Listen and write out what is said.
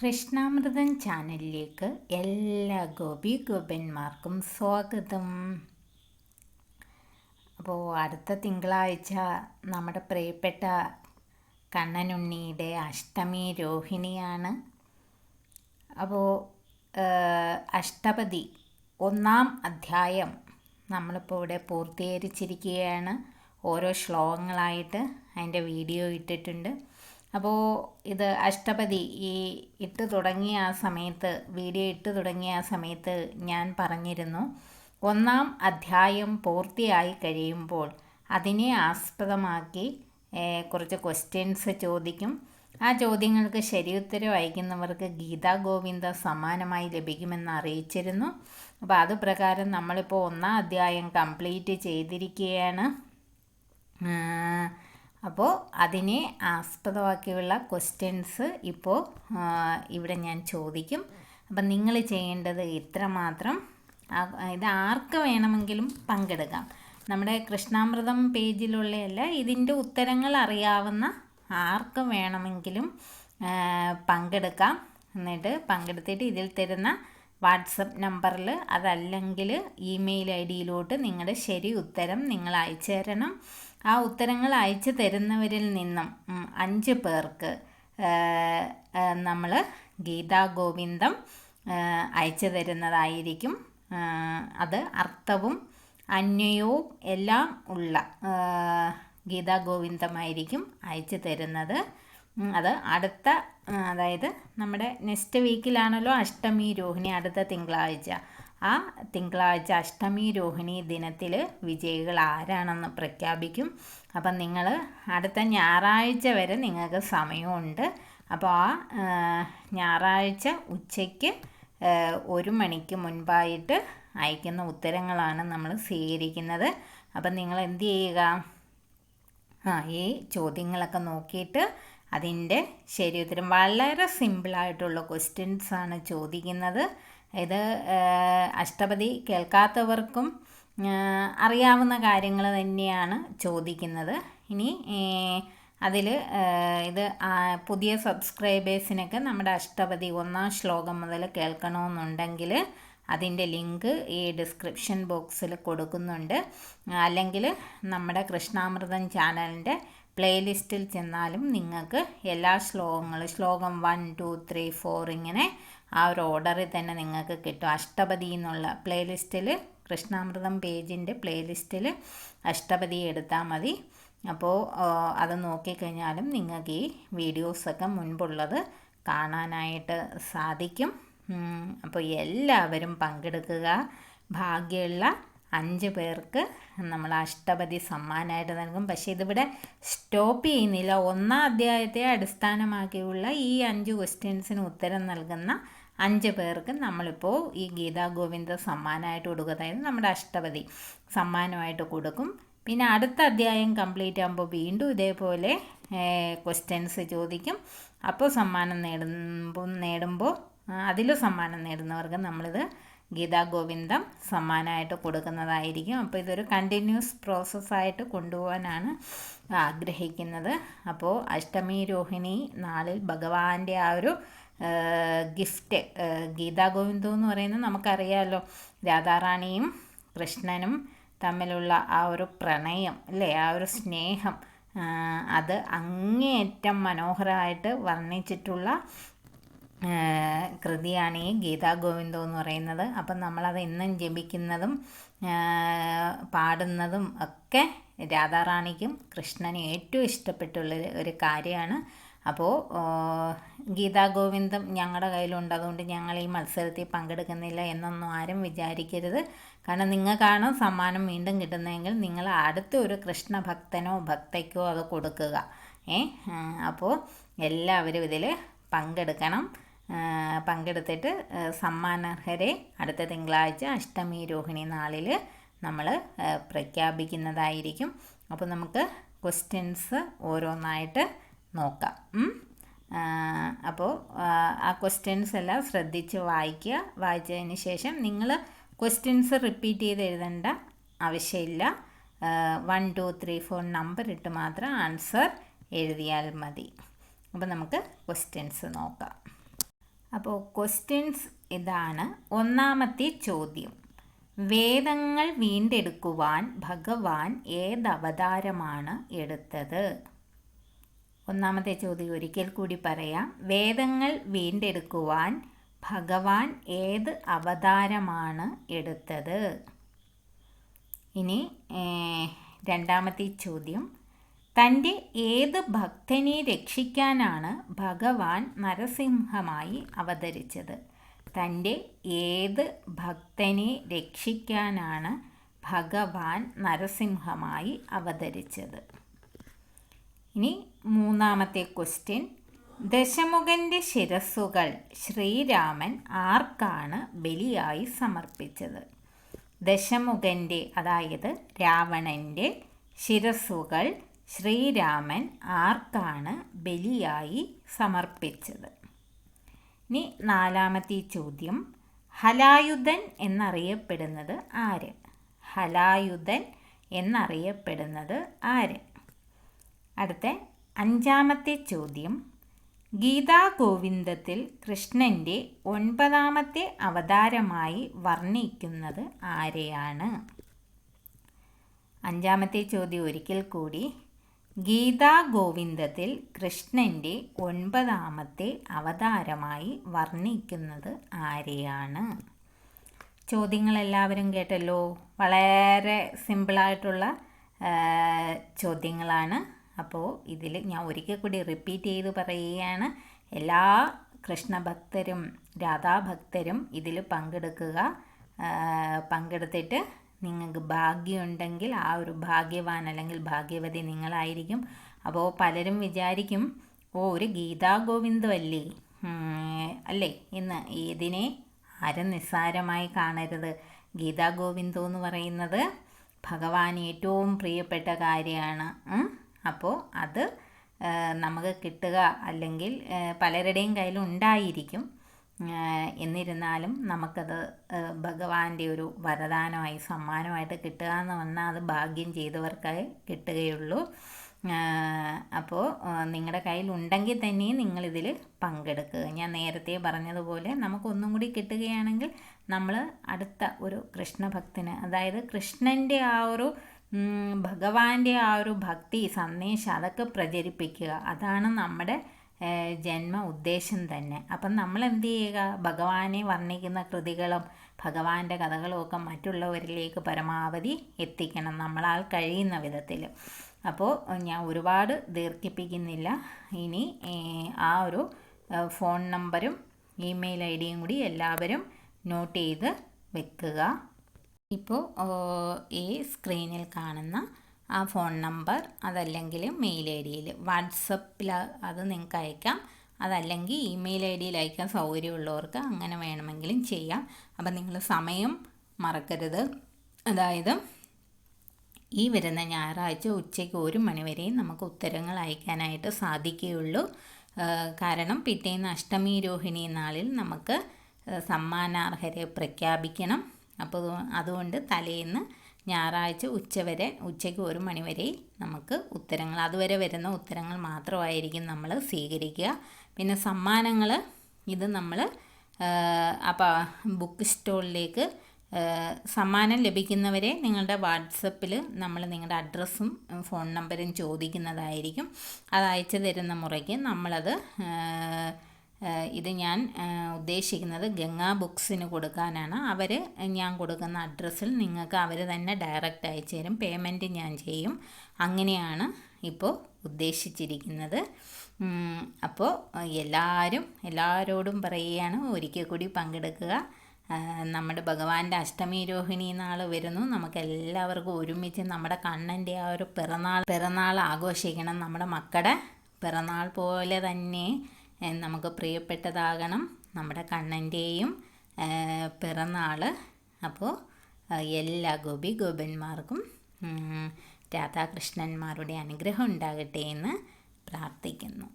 കൃഷ്ണാമൃതൻ ചാനലിലേക്ക് എല്ലാ ഗോപി ഗോപന്മാർക്കും സ്വാഗതം. അപ്പോൾ അടുത്ത തിങ്കളാഴ്ച നമ്മുടെ പ്രിയപ്പെട്ട കണ്ണനുണ്ണിയുടെ അഷ്ടമി രോഹിണിയാണ്. അപ്പോൾ അഷ്ടപതി ഒന്നാം അധ്യായം നമ്മളിപ്പോൾ ഇവിടെ പൂർത്തീകരിച്ചിരിക്കുകയാണ്. ഓരോ ശ്ലോകങ്ങളായിട്ട് അതിന്റെ വീഡിയോ ഇട്ടിട്ടുണ്ട്. അപ്പോൾ ഇത് അഷ്ടപതി ഈ ഇട്ട് തുടങ്ങിയ ആ സമയത്ത് വീഡിയോ ഇട്ട് തുടങ്ങിയ ആ സമയത്ത് ഞാൻ പറഞ്ഞിരുന്നു ഒന്നാം അധ്യായം പൂർത്തിയായി കഴിയുമ്പോൾ അതിനെ ആസ്പദമാക്കി കുറച്ച് ക്വസ്റ്റ്യൻസ് ചോദിക്കും. ആ ചോദ്യങ്ങൾക്ക് ശരിയുത്തരം അയക്കുന്നവർക്ക് ഗീതാ ഗോവിന്ദ സമ്മാനമായി ലഭിക്കുമെന്ന് അറിയിച്ചിരുന്നു. അപ്പോൾ അത് പ്രകാരം നമ്മളിപ്പോൾ ഒന്നാം അധ്യായം കംപ്ലീറ്റ് ചെയ്തിരിക്കുകയാണ്. അപ്പോൾ അതിനെ ആസ്പദമാക്കിയുള്ള ക്വസ്റ്റ്യൻസ് ഇപ്പോൾ ഇവിടെ ഞാൻ ചോദിക്കും. അപ്പം നിങ്ങൾ ചെയ്യേണ്ടത് ഇത്രമാത്രം. ഇത് ആർക്ക് വേണമെങ്കിലും പങ്കെടുക്കാം. നമ്മുടെ കൃഷ്ണാമൃതം പേജിലുള്ളതല്ല ഇതിന്റെ ഉത്തരങ്ങൾ അറിയാവുന്ന ആർക്ക് വേണമെങ്കിലും പങ്കെടുക്കാം. എന്നിട്ട് പങ്കെടുത്തിട്ട് ഇതിൽ തരുന്ന വാട്സപ്പ് നമ്പറിൽ അതല്ലെങ്കിൽ ഇമെയിൽ ഐ ഡിയിലോട്ട് നിങ്ങളുടെ ശരി ഉത്തരം നിങ്ങൾ അയച്ചു തരണം. ആ ഉത്തരങ്ങൾ അയച്ചു തരുന്നവരിൽ നിന്നും അഞ്ച് പേർക്ക് നമ്മൾ ഗീതാ ഗോവിന്ദം അയച്ചു തരുന്നതായിരിക്കും. അത് അർത്ഥവും അന്വയവും എല്ലാം ഉള്ള ഗീതാ ഗോവിന്ദമായിരിക്കും അയച്ചു തരുന്നത്. അത് അടുത്ത അതായത് നമ്മുടെ നെക്സ്റ്റ് വീക്കിലാണല്ലോ അഷ്ടമി രോഹിണി അടുത്ത തിങ്കളാഴ്ച. ആ തിങ്കളാഴ്ച അഷ്ടമി രോഹിണി ദിനത്തിൽ വിജയികൾ ആരാണെന്ന് പ്രഖ്യാപിക്കും. അപ്പം നിങ്ങൾ അടുത്ത ഞായറാഴ്ച വരെ നിങ്ങൾക്ക് സമയമുണ്ട്. അപ്പോൾ ആ ഞായറാഴ്ച ഉച്ചയ്ക്ക് ഒരു മണിക്ക് മുൻപായിട്ട് അയക്കുന്ന ഉത്തരങ്ങളാണ് നമ്മൾ സ്വീകരിക്കുന്നത്. അപ്പം നിങ്ങൾ എന്ത് ചെയ്യുക? ആ ഈ ചോദ്യങ്ങളൊക്കെ നോക്കിയിട്ട് അതിന്റെ ശരി ഉത്തരം. വളരെ സിമ്പിളായിട്ടുള്ള ക്വസ്റ്റ്യൻസാണ് ചോദിക്കുന്നത്. ഇത് അഷ്ടപതി കേൾക്കാത്തവർക്കും അറിയാവുന്ന കാര്യങ്ങൾ തന്നെയാണ് ചോദിക്കുന്നത്. ഇനി അതിൽ ഇത് പുതിയ സബ്സ്ക്രൈബേഴ്സിനൊക്കെ നമ്മുടെ അഷ്ടപതി ഒന്നാം ശ്ലോകം മുതൽ കേൾക്കണമെന്നുണ്ടെങ്കിൽ അതിന്റെ ലിങ്ക് ഈ ഡിസ്ക്രിപ്ഷൻ ബോക്സിൽ കൊടുക്കുന്നുണ്ട്. അല്ലെങ്കിൽ നമ്മുടെ കൃഷ്ണാമൃതം ചാനലിന്റെ പ്ലേലിസ്റ്റിൽ ചെന്നാലും നിങ്ങൾക്ക് എല്ലാ ശ്ലോകങ്ങളും ശ്ലോകം വൺ ടു ത്രീ ഫോർ ഇങ്ങനെ ആ ഒരു ഓർഡറിൽ തന്നെ നിങ്ങൾക്ക് കിട്ടും. അഷ്ടപതി എന്നുള്ള പ്ലേലിസ്റ്റിൽ കൃഷ്ണാമൃതം പേജിന്റെ പ്ലേലിസ്റ്റിൽ അഷ്ടപതി എടുത്താൽ മതി. അപ്പോൾ അത് നോക്കിക്കഴിഞ്ഞാലും നിങ്ങൾക്ക് ഈ വീഡിയോസൊക്കെ മുൻപുള്ളത് കാണാനായിട്ട് സാധിക്കും. അപ്പോൾ എല്ലാവരും പങ്കെടുക്കുക. ഭാഗ്യമുള്ള അഞ്ച് പേർക്ക് നമ്മൾ അഷ്ടപതി സമ്മാനമായിട്ട് നൽകും. പക്ഷേ ഇതിവിടെ സ്റ്റോപ്പ് ചെയ്യുന്നില്ല. ഒന്നാം അധ്യായത്തെ അടിസ്ഥാനമാക്കിയുള്ള ഈ അഞ്ച് ക്വസ്റ്റ്യൻസിന് ഉത്തരം നൽകുന്ന അഞ്ച് പേർക്ക് നമ്മളിപ്പോൾ ഈ ഗീതാ ഗോവിന്ദ സമ്മാനമായിട്ട് കൊടുക്കുക. അതായത് നമ്മുടെ അഷ്ടപതി സമ്മാനമായിട്ട് കൊടുക്കും. പിന്നെ അടുത്ത അധ്യായം കംപ്ലീറ്റ് ആകുമ്പോൾ വീണ്ടും ഇതേപോലെ ക്വസ്റ്റ്യൻസ് ചോദിക്കും. അപ്പോൾ സമ്മാനം നേടുമ്പോൾ നേടുമ്പോൾ അതിലും സമ്മാനം നേടുന്നവർക്ക് നമ്മളിത് ഗീതാ ഗോവിന്ദം സമ്മാനമായിട്ട് കൊടുക്കുന്നതായിരിക്കും. അപ്പോൾ ഇതൊരു കണ്ടിന്യൂസ് പ്രോസസ്സായിട്ട് കൊണ്ടുപോകാനാണ് ആഗ്രഹിക്കുന്നത്. അപ്പോൾ അഷ്ടമി രോഹിണി നാളിൽ ഭഗവാന്റെ ആ ഒരു ഗിഫ്റ്റ് ഗീതാ ഗോവിന്ദം എന്ന് പറയുന്നത് നമുക്കറിയാമല്ലോ രാധാറാണിയും കൃഷ്ണനും തമ്മിലുള്ള ആ ഒരു പ്രണയം അല്ലേ? ആ ഒരു സ്നേഹം അത് അങ്ങേയറ്റം മനോഹരമായിട്ട് വർണിച്ചിട്ടുള്ള കൃതിയാണ് ഈ ഗീതാ ഗോവിന്ദം എന്ന് പറയുന്നത്. അപ്പം നമ്മളത് ഇന്നും ജപിക്കുന്നതും പാടുന്നതും ഒക്കെ രാധാറാണിക്കും കൃഷ്ണന് ഏറ്റവും ഇഷ്ടപ്പെട്ടുള്ള ഒരു കാര്യമാണ്. അപ്പോൾ ഗീതാ ഗോവിന്ദം ഞങ്ങളുടെ കയ്യിലുണ്ട് അതുകൊണ്ട് ഞങ്ങൾ ഈ മത്സരത്തിൽ പങ്കെടുക്കുന്നില്ല എന്നൊന്നും ആരും വിചാരിക്കരുത്. കാരണം നിങ്ങൾക്കാണ് സമ്മാനം വീണ്ടും കിട്ടുന്നതെങ്കിൽ നിങ്ങൾ അടുത്ത ഒരു കൃഷ്ണ ഭക്തനോ ഭക്തയ്ക്കോ അത് കൊടുക്കുക. ഏ അപ്പോൾ എല്ലാവരും ഇതിൽ പങ്കെടുക്കണം. പങ്കെടുത്തിട്ട് സമ്മാനർഹരെ അടുത്ത തിങ്കളാഴ്ച അഷ്ടമി രോഹിണി നാളിൽ നമ്മൾ പ്രഖ്യാപിക്കുന്നതായിരിക്കും. അപ്പോൾ നമുക്ക് ക്വസ്റ്റ്യൻസ് ഓരോന്നായിട്ട് നോക്കാം. അപ്പോൾ ആ ക്വസ്റ്റ്യൻസ് എല്ലാം ശ്രദ്ധിച്ച് വായിക്കുക. വായിച്ചതിന് ശേഷം നിങ്ങൾ ക്വസ്റ്റ്യൻസ് റിപ്പീറ്റ് ചെയ്ത് എഴുതേണ്ട ആവശ്യമില്ല. One two three four number ഇട്ട് മാത്രം ആൻസർ എഴുതിയാൽ മതി. അപ്പോൾ നമുക്ക് ക്വസ്റ്റ്യൻസ് നോക്കാം. അപ്പോൾ ക്വസ്റ്റ്യൻസ് ഇതാണ്. ഒന്നാമത്തെ ചോദ്യം. വേദങ്ങൾ വീണ്ടെടുക്കുവാൻ ഭഗവാൻ ഏതവതാരമാണ് എടുത്തത്? ഒന്നാമത്തെ ചോദ്യം ഒരിക്കൽ കൂടി പറയാം. വേദങ്ങൾ വീണ്ടെടുക്കുവാൻ ഭഗവാൻ ഏത് അവതാരമാണ് എടുത്തത്? ഇനി രണ്ടാമത്തെ ചോദ്യം. തന്റെ ഏത് ഭക്തനെ രക്ഷിക്കാനാണ് ഭഗവാൻ നരസിംഹമായി അവതരിച്ചത്? തന്റെ ഏത് ഭക്തനെ രക്ഷിക്കാനാണ് ഭഗവാൻ നരസിംഹമായി അവതരിച്ചത്? ഇനി മൂന്നാമത്തെ ക്വസ്റ്റ്യൻ. ദശമുഖന്റെ ശിരസുകൾ ശ്രീരാമൻ ആർക്കാണ് ബലിയായി സമർപ്പിച്ചത്? ദശമുഖന്റെ അതായത് രാവണന്റെ ശിരസ്സുകൾ ശ്രീരാമൻ ആർക്കാണ് ബലിയായി സമർപ്പിച്ചത്? ഇനി നാലാമത്തെ ചോദ്യം. ഹലായുധൻ എന്നറിയപ്പെടുന്നത് ആര്? ഹലായുധൻ എന്നറിയപ്പെടുന്നത് ആര്? അടുത്ത അഞ്ചാമത്തെ ചോദ്യം. ഗീതാഗോവിന്ദത്തിൽ കൃഷ്ണന്റെ ഒൻപതാമത്തെ അവതാരമായി വർണിക്കുന്നത് ആരെയാണ്? അഞ്ചാമത്തെ ചോദ്യം ഒരിക്കൽ കൂടി. ഗീതാഗോവിന്ദത്തിൽ കൃഷ്ണന്റെ ഒൻപതാമത്തെ അവതാരമായി വർണിക്കുന്നത് ആരെയാണ്? ചോദ്യങ്ങൾ എല്ലാവരും കേട്ടല്ലോ. വളരെ സിമ്പിളായിട്ടുള്ള ചോദ്യങ്ങളാണ്. അപ്പോൾ ഇതിൽ ഞാൻ ഒരിക്കൽ കൂടി റിപ്പീറ്റ് ചെയ്ത് പറയുകയാണ്. എല്ലാ കൃഷ്ണഭക്തരും രാധാഭക്തരും ഇതിൽ പങ്കെടുക്കുക പങ്കെടുത്തിട്ട് നിങ്ങൾക്ക് ഭാഗ്യമുണ്ടെങ്കിൽ ആ ഒരു ഭാഗ്യവാൻ അല്ലെങ്കിൽ ഭാഗ്യവതി നിങ്ങളായിരിക്കും. അപ്പോൾ പലരും വിചാരിക്കും ഓ ഒരു ഗീതാ ഗോവിന്ദമല്ലേ അല്ലേ? ഇന്ന് ഇതിനെ ആരും നിസ്സാരമായി കാണരുത്. ഗീതാ ഗോവിന്ദോ എന്ന് പറയുന്നത് ഭഗവാൻ ഏറ്റവും പ്രിയപ്പെട്ട കാര്യമാണ്. അപ്പോൾ അത് നമുക്ക് കിട്ടുക അല്ലെങ്കിൽ പലരുടെയും കയ്യിൽ ഉണ്ടായിരിക്കും എന്നിരുന്നാലും നമുക്കത് ഭഗവാന്റെ ഒരു വരദാനമായി സമ്മാനമായിട്ട് കിട്ടുക എന്ന് പറഞ്ഞാൽ അത് ഭാഗ്യം ചെയ്തവർക്കായി കിട്ടുകയുള്ളൂ. അപ്പോൾ നിങ്ങളുടെ കയ്യിൽ ഉണ്ടെങ്കിൽ തന്നെയും നിങ്ങളിതിൽ പങ്കെടുക്കുക. ഞാൻ നേരത്തെ പറഞ്ഞതുപോലെ നമുക്കൊന്നും കൂടി കിട്ടുകയാണെങ്കിൽ നമ്മൾ അടുത്ത ഒരു കൃഷ്ണഭക്തന് അതായത് കൃഷ്ണന്റെ ആ ഒരു ഭഗവാന്റെ ആ ഒരു ഭക്തി സന്ദേശം അതൊക്കെ പ്രചരിപ്പിക്കുക. അതാണ് നമ്മുടെ ജന്മ ഉദ്ദേശം തന്നെ. അപ്പം നമ്മൾ എന്ത് ചെയ്യുക? ഭഗവാനെ വർണിക്കുന്ന കൃതികളും ഭഗവാന്റെ കഥകളും ഒക്കെ മറ്റുള്ളവരിലേക്ക് പരമാവധി എത്തിക്കണം. നമ്മളാൽ കഴിയുന്ന വിധത്തിൽ. അപ്പോൾ ഞാൻ ഒരുപാട് ദീർഘിപ്പിക്കുന്നില്ല. ഇനി ആ ഒരു ഫോൺ നമ്പരും ഇമെയിൽ ഐ ഡിയും കൂടി എല്ലാവരും നോട്ട് ചെയ്ത് വെക്കുക. ഇപ്പോൾ ഈ സ്ക്രീനിൽ കാണുന്ന ആ ഫോൺ നമ്പർ അതല്ലെങ്കിൽ മെയിൽ ഐ ഡിയിൽ. വാട്സപ്പിൽ അത് നിങ്ങൾക്ക് അയക്കാം. അതല്ലെങ്കിൽ ഇമെയിൽ ഐ ഡിയിൽ അയക്കാൻ സൗകര്യമുള്ളവർക്ക് അങ്ങനെ വേണമെങ്കിലും ചെയ്യാം. അപ്പം നിങ്ങൾ സമയം മറക്കരുത്. അതായത് ഈ വരുന്ന ഞായറാഴ്ച ഉച്ചയ്ക്ക് ഒരു മണിവരെയും നമുക്ക് ഉത്തരങ്ങൾ അയക്കാനായിട്ട് സാധിക്കുകയുള്ളൂ. കാരണം പിറ്റേന്ന് അഷ്ടമി രോഹിണി നാളിൽ നമുക്ക് സമ്മാനാർഹരെ പ്രഖ്യാപിക്കണം. അപ്പോൾ അതുകൊണ്ട് തലേന്ന് ഞായറാഴ്ച ഉച്ചവരെ ഉച്ചയ്ക്ക് ഒരു മണിവരെ നമുക്ക് ഉത്തരങ്ങൾ അതുവരെ വരുന്ന ഉത്തരങ്ങൾ മാത്രമായിരിക്കും നമ്മൾ സ്വീകരിക്കുക. പിന്നെ സമ്മാനങ്ങൾ ഇത് നമ്മൾ അപ്പോൾ ബുക്ക് സ്റ്റോളിലേക്ക് സമ്മാനം ലഭിക്കുന്നവരെ നിങ്ങളുടെ വാട്സപ്പിൽ നമ്മൾ നിങ്ങളുടെ അഡ്രസ്സും ഫോൺ നമ്പറും ചോദിക്കുന്നതായിരിക്കും. അത് അയച്ചു തരുന്ന മുറയ്ക്ക് നമ്മളത് ഇത് ഞാൻ ഉദ്ദേശിക്കുന്നത് ഗംഗാ ബുക്സിന് കൊടുക്കാനാണ്. അവർ ഞാൻ കൊടുക്കുന്ന അഡ്രസ്സിൽ നിങ്ങൾക്ക് അവർ തന്നെ ഡയറക്റ്റ് അയച്ചു തരും. പേയ്മെന്റ് ഞാൻ ചെയ്യും. അങ്ങനെയാണ് ഇപ്പോൾ ഉദ്ദേശിച്ചിരിക്കുന്നത്. അപ്പോൾ എല്ലാവരും എല്ലാവരോടും പറയുകയാണ് ഒരിക്കൽ കൂടി പങ്കെടുക്കുക. നമ്മുടെ ഭഗവാന്റെ അഷ്ടമി രോഹിണി നാൾ വരുന്നു. നമുക്ക് എല്ലാവർക്കും ഒരുമിച്ച് നമ്മുടെ കണ്ണന്റെ ആ ഒരു പിറന്നാൾ പിറന്നാൾ ആഘോഷിക്കണം. നമ്മുടെ മക്കളുടെ പിറന്നാൾ പോലെ തന്നെ നമുക്ക് പ്രിയപ്പെട്ടതാകണം നമ്മുടെ കണ്ണന്റെയും പിറന്നാൾ അപ്പോൾ എല്ലാ ഗോപി ഗോപന്മാർക്കും രാധാകൃഷ്ണന്മാരുടെ അനുഗ്രഹം ഉണ്ടാകട്ടെ എന്ന് പ്രാർത്ഥിക്കുന്നു.